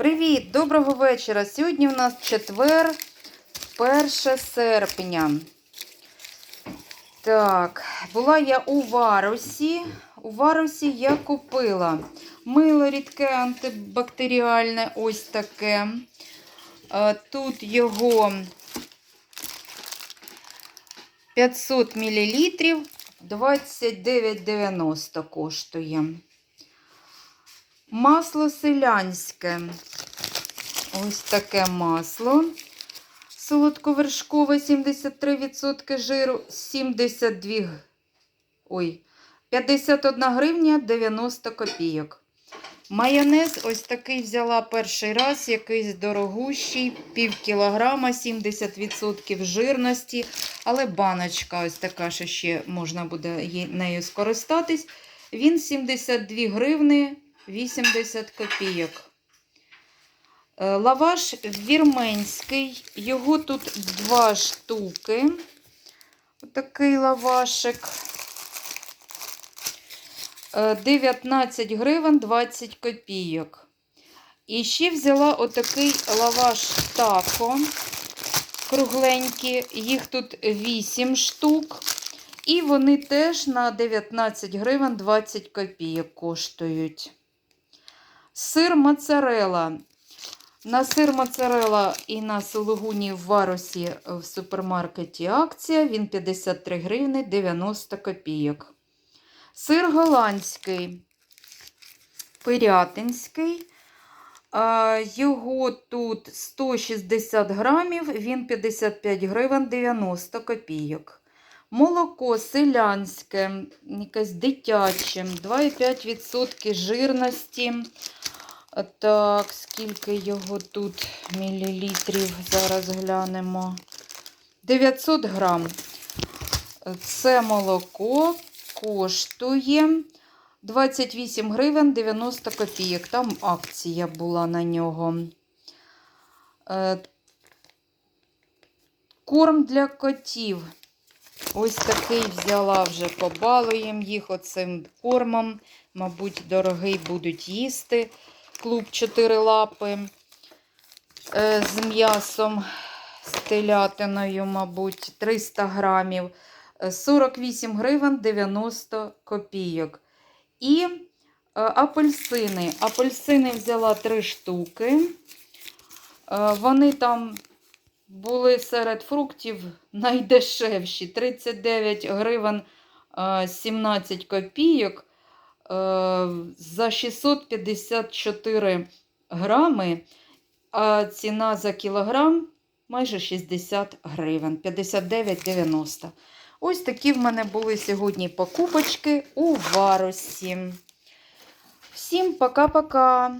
Привіт, доброго вечора. Сьогодні в нас четвер, 1 серпня. Так, була я у Варусі. У Варусі я купила мило рідке антибактеріальне, ось таке. Е, Тут його 500 мл, 29,90 коштує. Масло селянське. Ось таке масло. Солодковершкове 73% жиру, 72, ой, 51 гривня 90 копійок. Майонез ось такий взяла перший раз, якийсь дорогущий, пів кілограма, 70% жирності. Але баночка ось така, що ще можна буде нею скористатись. Він 72 гривни 80 копійок. Е, Лаваш вірменський, його тут два штуки. Отакий лавашик. Е, 19 гривень 20 копійок. І ще взяла отакий лаваш тако. Кругленькі, їх тут 8 штук. І вони теж на 19 гривень 20 копійок коштують. Сир моцарела. На сир моцарела і на сулугуні в варусі в супермаркеті акція. Він 53 гривни 90 копійок. Сир голландський, пирятинський. Його тут 160 грамів, він 55 гривень 90 копійок. Молоко селянське, якесь дитяче, 2,5% жирності. Так, скільки його тут мілілітрів, зараз глянемо. 900 грам. Це молоко коштує 28 гривень 90 копійок. Там акція була на нього. Е, Корм для котів. Ось такий взяла вже, побалуємо їх оцим кормом. Мабуть, дорогий будуть їсти. Клуб 4 лапи е, з м'ясом, з телятиною, мабуть, 300 грамів. Е, 48 гривень 90 копійок. І е, апельсини. Апельсини взяла 3 штуки. Е, Вони там були серед фруктів найдешевші. 39 гривень е, 17 копійок. Е, За 654 грами, а ціна за кілограм майже 60 гривень, 59,90. Ось такі в мене були сьогодні покупочки у Варусі. Всім пока-пока!